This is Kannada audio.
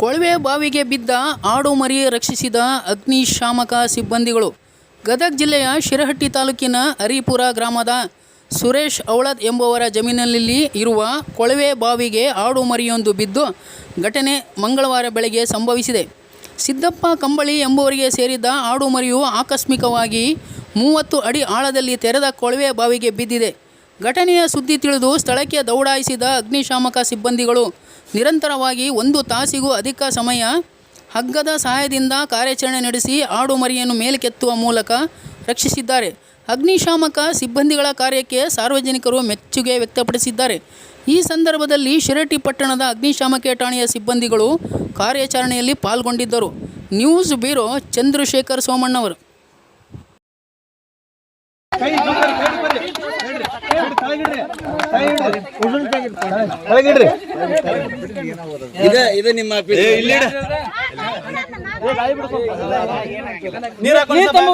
ಕೊಳವೆ ಬಾವಿಗೆ ಬಿದ್ದ ಆಡು ಮರಿ ರಕ್ಷಿಸಿದ ಅಗ್ನಿಶಾಮಕ ಸಿಬ್ಬಂದಿಗಳು. ಗದಗ ಜಿಲ್ಲೆಯ ಶಿರಹಟ್ಟಿ ತಾಲೂಕಿನ ಹರಿಪುರ ಗ್ರಾಮದ ಸುರೇಶ್ ಔಳದ್ ಎಂಬುವರ ಜಮೀನಿನಲ್ಲಿ ಇರುವ ಕೊಳವೆ ಬಾವಿಗೆ ಆಡು ಮರಿಯೊಂದು ಬಿದ್ದು ಘಟನೆ ಮಂಗಳವಾರ ಬೆಳಗ್ಗೆ ಸಂಭವಿಸಿದೆ. ಸಿದ್ದಪ್ಪ ಕಂಬಳಿ ಎಂಬುವರಿಗೆ ಸೇರಿದ್ದ ಆಡು ಮರಿಯು ಆಕಸ್ಮಿಕವಾಗಿ ಮೂವತ್ತು ಅಡಿ ಆಳದಲ್ಲಿ ತೆರೆದ ಕೊಳವೆ ಬಾವಿಗೆ ಬಿದ್ದಿದೆ. ಘಟನೆಯ ಸುದ್ದಿ ತಿಳಿದು ಸ್ಥಳಕ್ಕೆ ದೌಡಾಯಿಸಿದ ಅಗ್ನಿಶಾಮಕ ಸಿಬ್ಬಂದಿಗಳು ನಿರಂತರವಾಗಿ ಒಂದು ತಾಸಿಗೂ ಅಧಿಕ ಸಮಯ ಹಗ್ಗದ ಸಹಾಯದಿಂದ ಕಾರ್ಯಾಚರಣೆ ನಡೆಸಿ ಆಡು ಮರಿಯನ್ನು ಮೇಲಕ್ಕೆತ್ತುವ ಮೂಲಕ ರಕ್ಷಿಸಿದ್ದಾರೆ. ಅಗ್ನಿಶಾಮಕ ಸಿಬ್ಬಂದಿಗಳ ಕಾರ್ಯಕ್ಕೆ ಸಾರ್ವಜನಿಕರು ಮೆಚ್ಚುಗೆ ವ್ಯಕ್ತಪಡಿಸಿದ್ದಾರೆ. ಈ ಸಂದರ್ಭದಲ್ಲಿ ಶಿರಟಿ ಪಟ್ಟಣದ ಅಗ್ನಿಶಾಮಕ ಠಾಣೆಯ ಸಿಬ್ಬಂದಿಗಳು ಕಾರ್ಯಾಚರಣೆಯಲ್ಲಿ ಪಾಲ್ಗೊಂಡಿದ್ದರು. ನ್ಯೂಸ್ ಬ್ಯೂರೋ ಚಂದ್ರಶೇಖರ್ ಸೋಮಣ್ಣವರು. ಕೆಳಗಿಡ್ರಿ ಇದೆ ಇದು ನಿಮ್ಮ ಆಫೀಸ್ ನೀರ್ ಹಾಕೊಂಡು